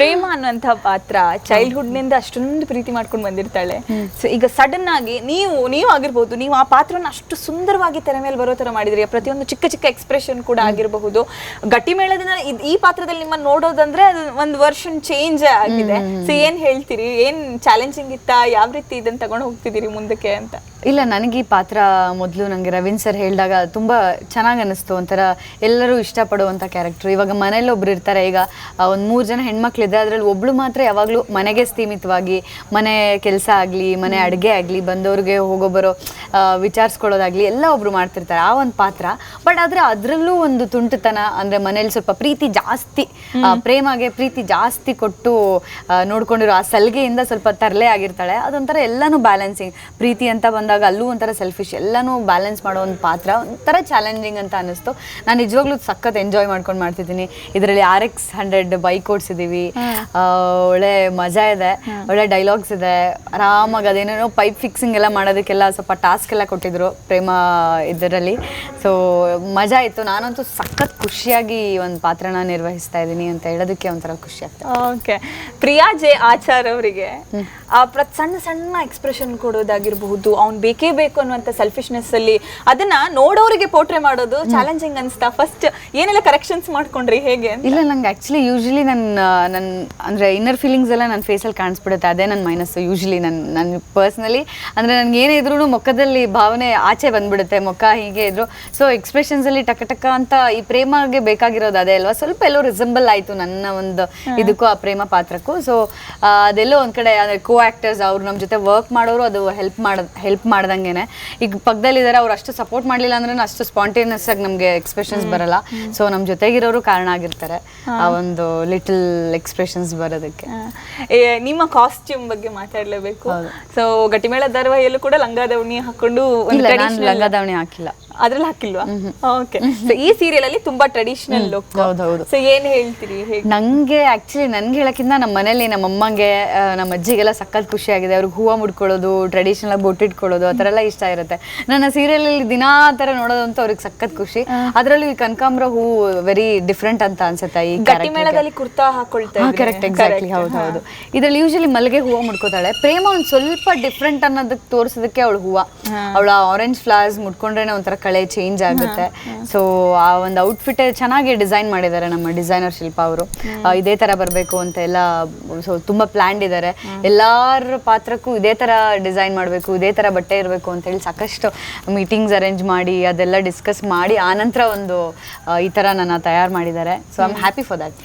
ಪ್ರೇಮ ಅನ್ನುವಂಥ ಪಾತ್ರ ಚೈಲ್ಡ್ಹುಡ್ನಿಂದ ಅಷ್ಟೊಂದು ಪ್ರೀತಿ ಮಾಡ್ಕೊಂಡು ಬಂದಿರ್ತಾಳೆ. ಸೊ ಈಗ ಸಡನ್ ಆಗಿ ನೀವು ನೀವು ಆಗಿರ್ಬೋದು ನೀವು ಆ ಪಾತ್ರನ ಅಷ್ಟು ಸುಂದರವಾಗಿ ತೆರೆ ಮೇಲೆ ಬರೋ ತರ ಮಾಡಿದ್ರಿ. ಪ್ರತಿಯೊಂದು ಚಿಕ್ಕ ಚಿಕ್ಕ ಎಕ್ಸ್ಪ್ರೆಷನ್ ಕೂಡ ಆಗಿರಬಹುದು. ಗಟ್ಟಿ ಮೇಳದಿಂದ ಇದ್- ಈ ಪಾತ್ರದಲ್ಲಿ ನಿಮ್ಮನ್ನ ನೋಡೋದಂದ್ರೆ ಅದು ಒಂದು ವರ್ಷನ್ ಚೇಂಜ್ ಆಗಿದೆ. ಸೊ ಏನ್ ಹೇಳ್ತೀರಿ? ಏನ್ ಚಾಲೆಂಜಿಂಗ್ ಇತ್ತಾ? ಯಾವ ರೀತಿ ಇದನ್ನ ತಗೊಂಡು ಹೋಗ್ತಿದ್ದೀರಿ ಮುಂದಕ್ಕೆ ಅಂತ? ಇಲ್ಲ ನನಗೆ ಈ ಪಾತ್ರ ಮೊದಲು ನನಗೆ ರವೀನ್ ಸರ್ ಹೇಳಿದಾಗ ತುಂಬ ಚೆನ್ನಾಗಿ ಅನ್ನಿಸ್ತು. ಒಂಥರ ಎಲ್ಲರೂ ಇಷ್ಟಪಡುವಂಥ ಕ್ಯಾರೆಕ್ಟರ್ ಇವಾಗ ಮನೇಲಿ ಒಬ್ರು ಇರ್ತಾರೆ ಈಗ ಒಂದು ಮೂರು ಜನ ಹೆಣ್ಮಕ್ಳಿದೆ ಅದರಲ್ಲಿ ಒಬ್ಳು ಮಾತ್ರ ಯಾವಾಗಲೂ ಮನೆಗೆ ಸೀಮಿತವಾಗಿ ಮನೆ ಕೆಲಸ ಆಗಲಿ ಮನೆ ಅಡುಗೆ ಆಗಲಿ ಬಂದವ್ರಿಗೆ ಹೋಗೋ ಬರೋ ವಿಚಾರಿಸ್ಕೊಳ್ಳೋದಾಗಲಿ ಎಲ್ಲ ಒಬ್ರು ಮಾಡ್ತಿರ್ತಾರೆ ಆ ಒಂದು ಪಾತ್ರ. ಬಟ್ ಆದರೆ ಅದರಲ್ಲೂ ಒಂದು ತುಂಟುತನ ಅಂದರೆ ಮನೇಲಿ ಸ್ವಲ್ಪ ಪ್ರೀತಿ ಜಾಸ್ತಿ ಪ್ರೇಮಗೆ ಪ್ರೀತಿ ಜಾಸ್ತಿ ಕೊಟ್ಟು ನೋಡ್ಕೊಂಡಿರೋ ಆ ಸಲಿಗೆಯಿಂದ ಸ್ವಲ್ಪ ತರಲೆ ಆಗಿರ್ತಾಳೆ. ಅದೊಂಥರ ಎಲ್ಲನೂ ಬ್ಯಾಲೆನ್ಸಿಂಗ್ ಪ್ರೀತಿ ಅಂತ ಬಂದಾಗ ಅಲ್ಲೂ ಒಂಥರ ಸೆಲ್ಫಿಶ್ ಎಲ್ಲನೂ ಬ್ಯಾಲೆನ್ಸ್ ಮಾಡೋ ಒಂದು ಪಾತ್ರ ಒಂಥರ ಚಾಲೆಂಜಿಂಗ್ ಅಂತ ಅನ್ನಿಸ್ತು. ನಾನು ನಿಜವಾಗ್ಲೂ ಸಖತ್ ಎಂಜಾಯ್ ಮಾಡ್ಕೊಂಡು ಮಾಡ್ತಿದ್ದೀನಿ. ಇದರಲ್ಲಿ ಆರ್ ಎಕ್ಸ್ ಹಂಡ್ರೆಡ್ ಬೈಕ್ ಓಡಿಸಿದ್ದೀವಿ ಒಳ್ಳೆ ಮಜಾ ಇದೆ. ಒಳ್ಳೆ ಡೈಲಾಗ್ಸ್ ಇದೆ. ಆರಾಮಾಗಿ ಅದೇನೇನೋ ಪೈಪ್ ಫಿಕ್ಸಿಂಗ್ ಎಲ್ಲ ಮಾಡೋದಕ್ಕೆಲ್ಲ ಸ್ವಲ್ಪ ಟಾಸ್ಕ್ ಎಲ್ಲ ಕೊಟ್ಟಿದ್ರು ಪ್ರೇಮ ಇದರಲ್ಲಿ. ಸೊ ಮಜಾ ಇತ್ತು. ನಾನಂತೂ ಸಖತ್ ಖುಷಿಯಾಗಿ ಒಂದು ಪಾತ್ರನ ನಿರ್ವಹಿಸ್ತಾ ಇದ್ದೀನಿ ಅಂತ ಹೇಳೋದಕ್ಕೆ ಒಂಥರ ಖುಷಿ ಆಗ್ತದೆ ಓಕೆ ಪ್ರಿಯಾ ಜೆ ಆಚಾರ್ ಅವರಿಗೆ ಆ ಪ್ರ ಸಣ್ಣ ಸಣ್ಣ ಎಕ್ಸ್ಪ್ರೆಷನ್ ಕೊಡೋದಾಗಿರಬಹುದು ಅವ್ನ್ ಬೇಕೇ ಬೇಕು ಅನ್ನುವಂಥ ಸೆಲ್ಫಿಶ್ನೆಸ್ ಅಲ್ಲಿ ಅದನ್ನ ನೋಡೋರಿಗೆ ಪೋಟ್ರೆ ಮಾಡೋದು ಚಾಲೆಂಜಿಂಗ್ ಅನ್ಸ್ತಾ. ಫಸ್ಟ್ ಏನೆಲ್ಲ ಕರೆಕ್ಷನ್ಸ್ ಮಾಡ್ಕೊಂಡ್ರಿ ಹೇಗೆ? ಇಲ್ಲ ನಂಗೆ ಆಕ್ಚುಲಿ ಯೂಶ್ವಲಿ ನನ್ನ ನನ್ನ ಅಂದ್ರೆ ಇನ್ನರ್ ಫೀಲಿಂಗ್ಸ್ ಎಲ್ಲ ನನ್ನ ಫೇಸಲ್ಲಿ ಕಾಣಿಸ್ಬಿಡುತ್ತೆ. ಅದೇ ನನ್ನ ಮೈನಸ್ ಯೂಶ್ವಲಿ ನನ್ನ ನನ್ನ ಪರ್ಸ್ನಲಿ ಅಂದ್ರೆ ನನಗೆ ಏನೇ ಇದ್ರೂ ಮುಖದಲ್ಲಿ ಭಾವನೆ ಆಚೆ ಬಂದ್ಬಿಡುತ್ತೆ. ಮುಖ ಹೀಗೆ ಇದ್ರು. ಸೊ ಎಕ್ಸ್ಪ್ರೆಷನ್ಸಲ್ಲಿ ಟಕ ಟಕ ಅಂತ ಈ ಪ್ರೇಮಗೆ ಬೇಕಾಗಿರೋದು ಅದೇ ಅಲ್ವಾ? ಸ್ವಲ್ಪ ಎಲ್ಲೋ ರಿಸಂಬಲ್ ಆಯಿತು ನನ್ನ ಒಂದು ಇದಕ್ಕೂ ಆ ಪ್ರೇಮ ಪಾತ್ರಕ್ಕೂ. ಸೊ ಅದೆಲ್ಲೋ ಒಂದ್ ಕಡೆ ಅಂದರೆ ಕೋ ಆ್ಯಕ್ಟರ್ಸ್ ಅವ್ರು ನಮ್ಮ ಜೊತೆ ವರ್ಕ್ ಮಾಡೋರು ಅದು ಹೆಲ್ಪ್ ಮಾಡ ಹೆಲ್ಪ್ ಮಾಡ್ದಂಗೆನೆ. ಈಗ ಪಕ್ಕದಲ್ಲಿದ್ದಾರೆ ಅವ್ರು ಅಷ್ಟು ಸಪೋರ್ಟ್ ಮಾಡಲಿಲ್ಲ ಅಂದ್ರೆ ಅಷ್ಟು ಸ್ಪಾಂಟೇನಿಯಸ್ ಆಗಿ ನಮಗೆ ಎಕ್ಸ್ಪ್ರೆಷನ್ಸ್ ಬರಲ್ಲ. ಸೊ ನಮ್ಮ ಜೊತೆಗಿರೋರು ಕಾರಣ ಆಗಿರ್ತಾರೆ ಆ ಒಂದು ಲಿಟಲ್ ಎಕ್ಸ್ಪ್ರೆಷನ್ಸ್ ಬರೋದಕ್ಕೆ. ನಿಮ್ಮ ಕಾಸ್ಟ್ಯೂಮ್ ಬಗ್ಗೆ ಮಾತಾಡಲೇಬೇಕು. ಸೊ ಗಟ್ಟಿಮೇಳ ದರ್ವಾಯಲ್ಲೂ ಕೂಡ ಲಂಗಾದವಣಿ ಹಾಕೊಂಡು ಲಂಗಾದವಣಿ ಹಾಕಿಲ್ಲ. ಅದ್ರಲ್ಲಿ ಹಾಕಿಲ್ವಾ? ಓಕೆ ಸೊ ಈ ಸೀರಿಯಲ್ ಅಲ್ಲಿ ತುಂಬಾ ಟ್ರೆಡಿಷನಲ್ ಲುಕ್ ಹೌದೌದು. ಸೊ ಏನ್ ಹೇಳ್ತೀರಿ? ಹೇಗೆ ನಂಗೆ ಆಕ್ಚುಲಿ ನನ್ಗೆ ಹೇಳಕ್ಕಿಂತ ನಮ್ಮ ಮನೇಲಿ ನಮ್ಮ ಅಮ್ಮಂಗೆ ನಮ್ಮ ಅಜ್ಜಿಗೆಲ್ಲ ಸಕ್ಕತ್ ಖುಷಿ ಆಗಿದೆ. ಅವ್ರಿಗೆ ಹೂವು ಮುಡ್ಕೊಳ್ಳೋದು ಟ್ರೆಡಿಷನಲ್ ಆಗಿ ಬೊಟ್ಟಿಟ್ಕೊಳ್ಳೋದು ಆ ಥರ ಎಲ್ಲ ಇಷ್ಟ ಇರುತ್ತೆ. ನನ್ನ ಸೀರಿಯಲ್ ಅಲ್ಲಿ ದಿನಾ ತರ ಥರ ನೋಡೋದು ಅಂತ ಅವ್ರಿಗೆ ಸಕ್ಕತ್ ಖುಷಿ. ಅದರಲ್ಲೂ ಈ ಕನಕಾಂಬ್ರ ಹೂ ವೆರಿ ಡಿಫ್ರೆಂಟ್ ಅಂತ ಅನ್ಸುತ್ತೆ ಈ ಗಟ್ಟಿ ಮೇಳದಲ್ಲಿ ಕುರ್ತಾ ಹಾಕೊಳ್ತಾರೆ. ಕರೆಕ್ಟ್ ಎಕ್ಸಾಕ್ಟ್ಲಿ ಹೌದು ಹೌದು ಇದ್ರಲ್ಲಿ ಯೂಶಲಿ ಮಲ್ಲಿಗೆ ಹೂವು ಮುಡ್ಕೋತಾಳೆ. ಪ್ರೇಮ ಒಂದ್ ಸ್ವಲ್ಪ ಡಿಫ್ರೆಂಟ್ ಅನ್ನೋದಕ್ಕೆ ತೋರಿಸೋದಕ್ಕೆ ಅವಳು ಹೂವ. ಅವಳ ಆರೆಂಜ್ ಫ್ಲವರ್ಸ್ ಮುಡ್ಕೊಂಡ್ರೆ ಒಂಥರ ಕಳೆ ಚೇಂಜ್ ಆಗುತ್ತೆ. ಸೊ ಆ ಒಂದು ಔಟ್ಫಿಟ್ ಚೆನ್ನಾಗಿ ಡಿಸೈನ್ ಮಾಡಿದ್ದಾರೆ ನಮ್ಮ ಡಿಸೈನರ್ ಶಿಲ್ಪ ಅವರು. ಇದೇ ತರ ಬರಬೇಕು ಅಂತ ಎಲ್ಲ ಸೊ ತುಂಬಾ ಪ್ಲಾನ್ಡ್ ಇದ್ದಾರೆ. ಎಲ್ಲಾರ ಪಾತ್ರಕ್ಕೂ ಇದೇ ತರ ಡಿಸೈನ್ ಮಾಡಬೇಕು ಇದೇ ತರ ಬಟ್ಟೆ ಇರಬೇಕು ಅಂತ ಹೇಳಿ ಸಾಕಷ್ಟು ಮೀಟಿಂಗ್ಸ್ ಅರೇಂಜ್ ಮಾಡಿ ಅದೆಲ್ಲ ಡಿಸ್ಕಸ್ ಮಾಡಿ ಆನಂತರ ಒಂದು ಈ ತರ ನನ್ನ ತಯಾರು ಮಾಡಿದ್ದಾರೆ. So I am happy for that